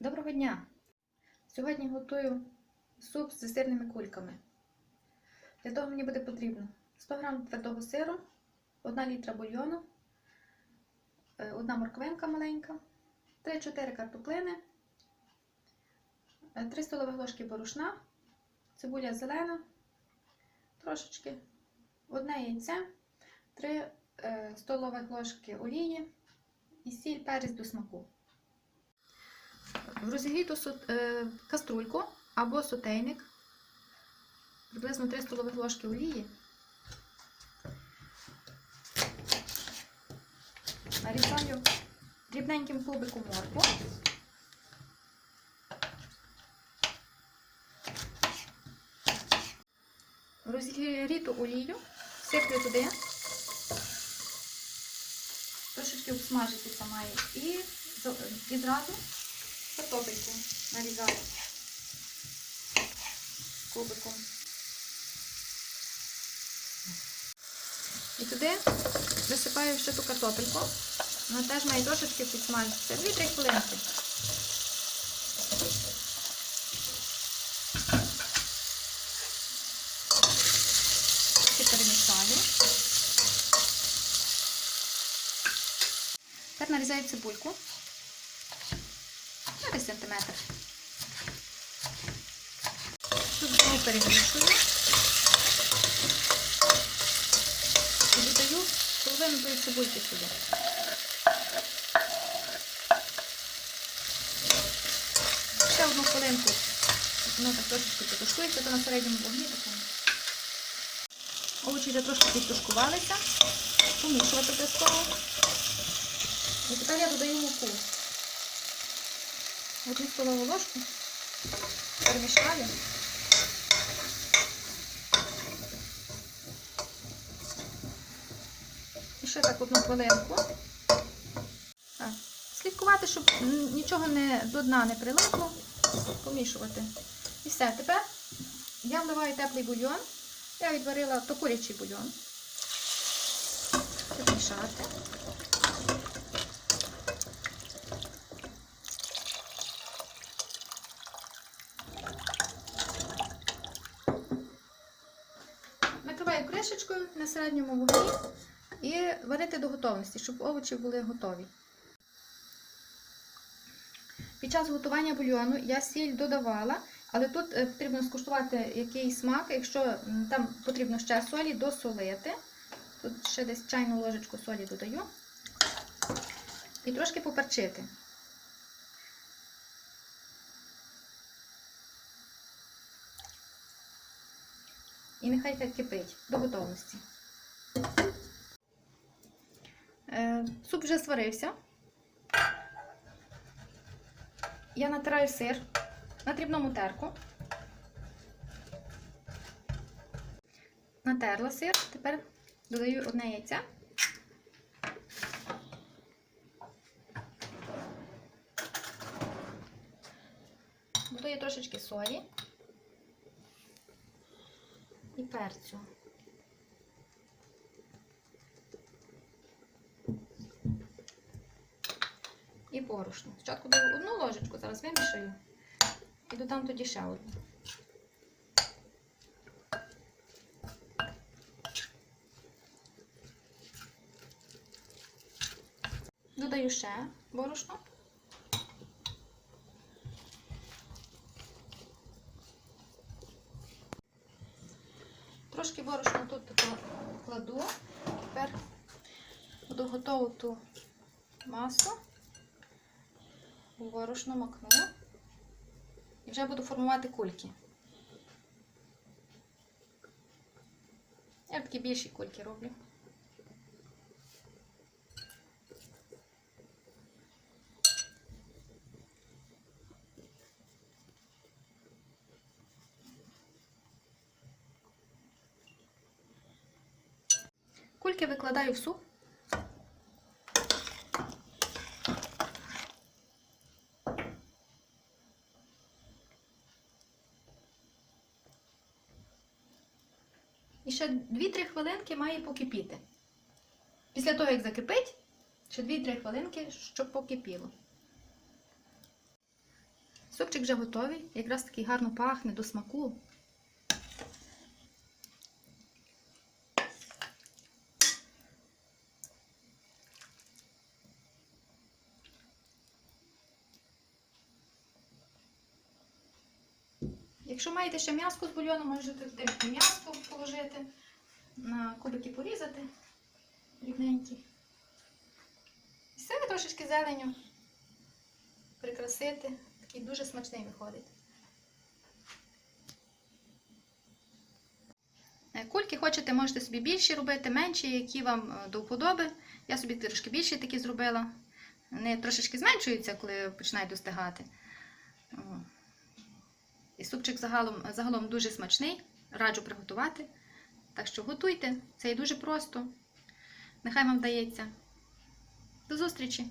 Доброго дня! Сьогодні готую суп з сирними кульками. Для того мені буде потрібно 100 г твердого сиру, 1 літра бульйону, 1 морквинка маленька, 3-4 картоплини, 3 столові ложки борошна, цибуля зелена, трошечки, одне яйце, 3 столові ложки олії і сіль перець до смаку. Розігріту е, каструльку або сотейник, приблизно 3 столових ложки олії. Нарізаю дрібненьким кубиком моркву. Розігріту олію сиплю туди. Трошечки обсмажитися має. І зразу картопельку нарізаю кубиком. І туди висипаю ще ту картопельку. Вона теж має трошечки підсмажитися. 2-3 хвилинки. Трохи перемішаю. Тепер нарізаю цибульку. Сантиметр. Тут знову перемішую. І додаю половину тої цибульки сюди. Ще одну хвилинку. Воно так трошечки потушкується, то на середньому вогні такому. Овочі вже трошки підтушкувалися. Помішувати обов'язково. І тепер я додаю муку. Одну столову ложку перемішаю. І ще так одну хвилинку. Слідкувати, щоб нічого не, до дна не прилипло. Помішувати. І все. Тепер я вливаю теплий бульйон. Я відварила то курячий бульйон. Підмішати. Кришечкою на середньому вогні і варити до готовності, щоб овочі були готові. Під час готування бульйону я сіль додавала, але тут е, потрібно скуштувати який смак. Якщо там потрібно ще солі, досолити. Тут ще десь чайну ложечку солі додаю. І трошки поперчити. І нехай так кипить до готовності. Е, суп вже сварився. Я натираю сир на дрібному терку. Натерла сир, тепер додаю одне яйце. Додаю трошечки солі і перцю. І борошно. Спочатку даю одну ложечку, зараз вимішаю і додам тоді ще одну. Додаю ще борошно. Борошна тут кладу. Тепер буду готову ту масу. Борошно макну. І вже буду формувати кульки. Я такі більші кульки роблю. Кульки викладаю в суп. І ще 2-3 хвилинки має покипіти. Після того, як закипить, ще 2-3 хвилинки, щоб покипіло. Супчик вже готовий, якраз такий гарно пахне до смаку. Якщо маєте ще м'яско з бульйону, можете туди м'яско положити, на кубики порізати дрібненькі. І все трошечки зеленю прикрасити. Такий дуже смачний виходить. Е, Кульки хочете, можете собі більші робити, менші, які вам е, до вподоби. Я собі трошки більші такі зробила. Вони трошечки зменшуються, коли починають достигати. І супчик загалом, загалом дуже смачний, раджу приготувати. Так що готуйте, це і дуже просто. Нехай вам вдається. До зустрічі!